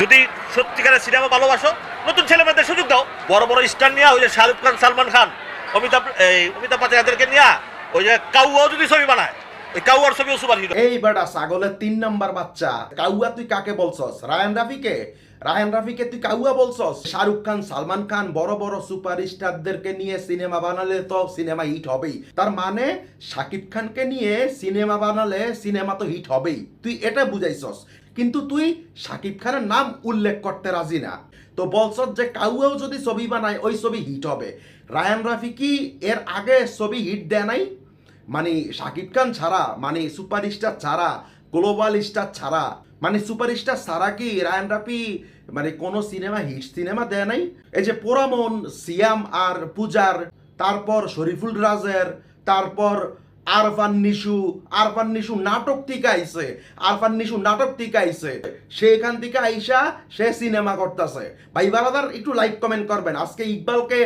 যদি সত্যিকারের সিনেমা ভালোবাসো, নতুন ছেলে মেয়েদের সুযোগ দাও। বড় বড় স্টার নিয়ে ওই যে শাহরুখ খান, সালমান খান, অমিতাভ, এই, অমিতাভ বচ্চন এদেরকে নিয়ে ওই যে কাউয়াও যদি ছবি বানায় ছবিও সুপার বেটা ছাগলের তিন বাচ্চা। তুই কাকে তুই কাউয়া শাহরুখ খান, সালমান খান, বড় বড় নিয়ে সিনেমা বানালে তো সিনেমা হিট হবেই। তার মানে শাকিব খানকে নিয়ে সিনেমা বানালে সিনেমা তো হিট হবেই। তুই এটা বুঝাইছস। কিন্তু তুই শাকিব খানের নাম উল্লেখ করতে রাজি না। তো বলছস যে কাউয়াও যদি ছবি বানায়, ওই ছবি হিট হবে। রায়ান রাফি কি এর আগে ছবি হিট দেয় নাই। মানে শাকিব খান ছাড়া মানে সুপারস্টার ছাড়া গ্লোবাল স্টার ছাড়া মানে সুপারস্টার ছাড়া কি রায়ান রাফি মানে কোনো সিনেমা হিট সিনেমা দেয় নাই? এই যে পোরামন সিয়াম আর পূজার, তারপর শরীফুল রাজের, তারপর আরফান নিশু আরফান নিশু নাটক থেকে আইছে আরফান নিশু নাটক থেকে আইছে সেখান থেকে আইসা সে সিনেমা করতেছে। ভাই বারাদার, একটু লাইক কমেন্ট করবেন। আজকে ইকবালকে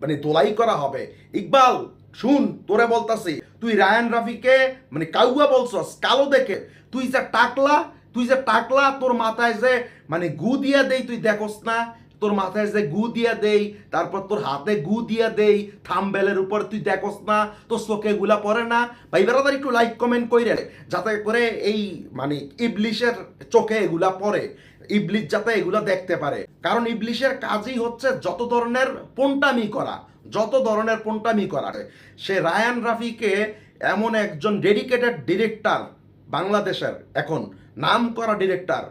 মানে তোলাই করা হবে। ইকবাল, শুন, তোরে বলতাছি, তুই রায়ান রাফিকে মানে কাউয়া বলছস, কালো দেখে, তুই যে টাকলা, তুই যে টাকলা, তোর মাথায় যে মানে গু দিয়া দেই, তুই দেখোস না। তোর মাথায় যে গু দিয়া দেই, তারপর তোর হাতে গু দিয়া দেই, থামবেলের উপর তুই দেখোস না, তোর চোখে গুলা পড়ে না। ভাই বেড়াদার একটু লাইক কমেন্ট কইরে, যাতে করে এই মানে ইবলিশের চোখে এগুলা পড়ে, ইবলিশ যাতে এগুলা দেখতে পারে। কারণ ইবলিশের কাজই হচ্ছে যত ধরনের পন্টামি করা, যত ধরনের পন্টামি করা। সে রায়ান রাফিকে এমন একজন ডেডিকেটেড ডিরেক্টর বাংলাদেশের এখন নাম করা director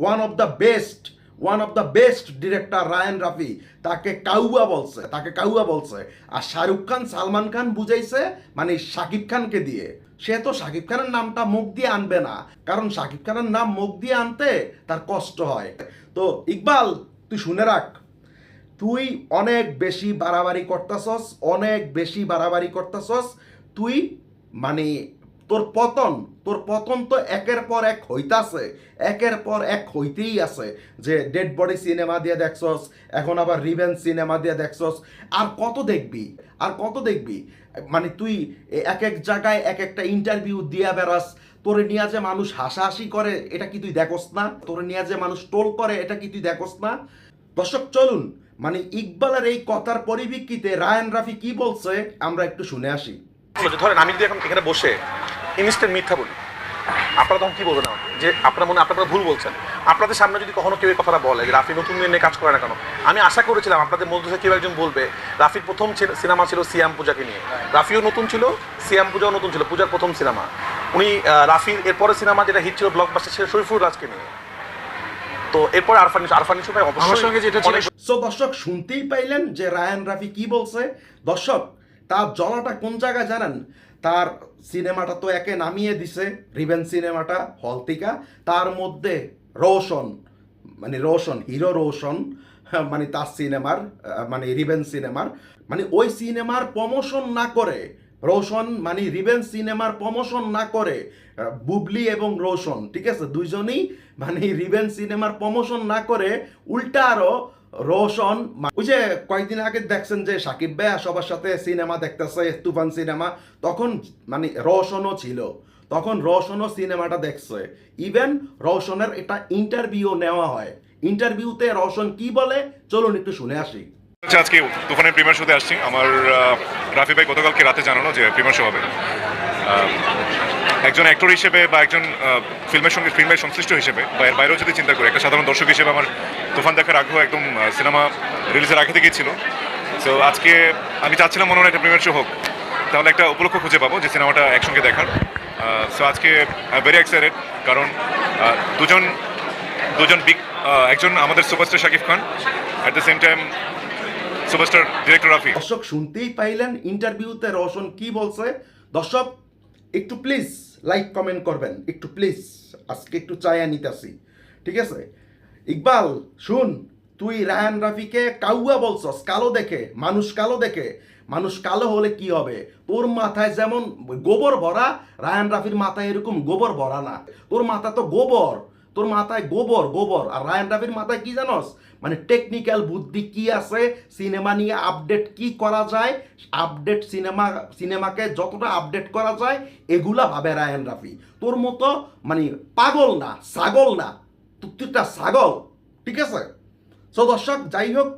one of the best one of the best director Raihan Rafi তাকে কাউয়া বলছে, তাকে কাউয়া বলছে। আর শাহরুখ খান, সালমান খান বুঝাইছে মানে শাকিব খানকে দিয়ে। সে তো শাকিব খানের নামটা মুখ দিয়ে আনবে না। কারণ শাকিব খানের নাম মুখ দিয়ে আনতে তার কষ্ট হয়। তো ইকবাল, তুই শুনে রাখ। তুই অনেক বেশি বাড়াবাড়ি করতাছস, অনেক বেশি বাড়াবাড়ি করতাছস। তুই মানে তোর পতন তোর পতন তো একের পর এক হইতাছে, একের পর এক হইতেই আছে যে ডেড বডি সিনেমা দিয়ে দেখছস, এখন আবার রিভেন সিনেমা দিয়ে দেখছস। আর কত দেখবি, আর কত দেখবি? মানে তুই এক এক জায়গায় এক একটা ইন্টারভিউ দিয়া বেড়াস, তোরে নিয়ে যে মানুষ হাসাহাসি করে, এটা কি তুই দেখোস না? তোরে নিয়ে যে মানুষ টোল করে, এটা কি তুই দেখোস না? দর্শক, চলুন মানে ইকবালের এই কথার পরিপ্রেক্ষিতে রায়ান রাফি কি বলছে, আমরা একটু শুনে আসি। ধরেন আমি যদি এখন এখানে বসে ইনস্ট্যান্ট মিথ্যা বলি আপনারা তখন কি বলবেন আমাকে? যে আপনার মনে আপনারা ভুল বলছেন। আপনাদের সামনে যদি কখনো কেউ এই কথাটা বলে যে রাফি নতুন নিয়ে কাজ করে না কেন? আমি আশা করেছিলাম আপনাদের মধ্যে থেকে কেউ একজন বলবে রাফির প্রথম সিনেমা ছিল সিয়াম পূজাকে নিয়ে। রাফিও নতুন ছিল সিয়াম পূজাও নতুন ছিল পূজার প্রথম সিনেমা। উনি রাফির এরপরে সিনেমা যেটা হিট ছিল ব্লকবাস্টার ছিল শরীফুল রাজকে নিয়ে। তো এরপর আরফান আরফান ভাই অবশ্যই সঙ্গে যেটা ছিল সো দর্শক শুনতেই পাইলেন যে রায়ান রাফি কি বলছে? দর্শক তার জলাটা কোন জায়গায় জানেন? তার সিনেমাটা তো একে নামিয়ে দিছে রিভেন সিনেমাটা হলতিকা। তার মধ্যে রোশন মানে রোশন হিরো রোশন হ্যাঁ, মানে তার সিনেমার মানে রিভেন সিনেমার মানে ওই সিনেমার প্রমোশন না করে রোশন মানে রিভেন সিনেমার প্রমোশন না করে বুবলি এবং রোশন ঠিক আছে? দুইজনই মানে রিভেন সিনেমার প্রমোশন না করে উল্টা আরও রোশন ওই যে কয়েকদিন আগে দেখছেন যে সাকিব ভাই সবার সাথে সিনেমা দেখতেছে, তুফান সিনেমা, তখন মানে রোশনও ছিল। তখন রোশনও সিনেমাটা দেখছে। ইভেন রোশনের এটা ইন্টারভিউ নেওয়া হয়। ইন্টারভিউতে রোশন কি বলে? চলুন একটু শুনে আসি। হচ্ছে আজকে তুফানের প্রিমিয়ার শোতে আসছি। আমার রাফি ভাই গতকালকে রাতে জানানো যে প্রিমিয়ার শো হবে। একজন অ্যাক্টর হিসেবে বা একজন ফিল্মের সঙ্গে ফিল্মের সংশ্লিষ্ট হিসেবে বা এর বাইরেও যদি চিন্তা করি, একটা সাধারণ দর্শক হিসেবে আমার তুফান দেখার আগ্রহ একদম সিনেমা রিলিজের আগে থেকেই ছিল। সো আজকে আমি চাচ্ছিলাম মনে হয় একটা প্রিমিয়ার শো হোক। তাহলে একটা উপলক্ষ খুঁজে পাবো যে সিনেমাটা একসঙ্গে দেখার। সো আজকে ভেরি এক্সাইটেড কারণ দুজন দুজন বিগ একজন আমাদের superstar Shakib Khan at the same time superstar director Rafi. দর্শক শুনতেই পাইলেন ইন্টারভিউতে রোশন কি বলছে? দর্শক, একটু প্লিজ লাইক কমেন্ট করবেন। একটু প্লিজ আজকে একটু চায়া নিতেছি। ঠিক আছে? ইকবাল, শুন, তুই রায়ান রাফিকে কাউয়া বলছস, কালো দেখে, মানুষ কালো দেখে। মানুষ কালো হলে কি হবে? তোর মাথায় যেমন গোবর ভরা, রায়ান রাফির মাথায় এরকম গোবর ভরা না। তোর মাথা তো গোবর। তোর মাথায় গোবর গোবর। আর রায়ান রাফির মাথায় কি জানোস? মানে টেকনিক্যাল বুদ্ধি কি আছে সিনেমা নিয়ে আপডেট কি করা যায় আপডেট সিনেমা সিনেমাকে যতটা আপডেট করা যায়, এগুলা ভাবে রায়ান রাফি। তোর মতো মানে পাগল না, ছাগল না তুই তুই ছাগল, ঠিক আছে? সো দর্শক, যাই হোক,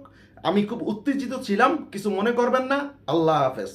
আমি খুব উত্তেজিত ছিলাম, কিছু মনে করবেন না, আল্লাহ হাফেজ।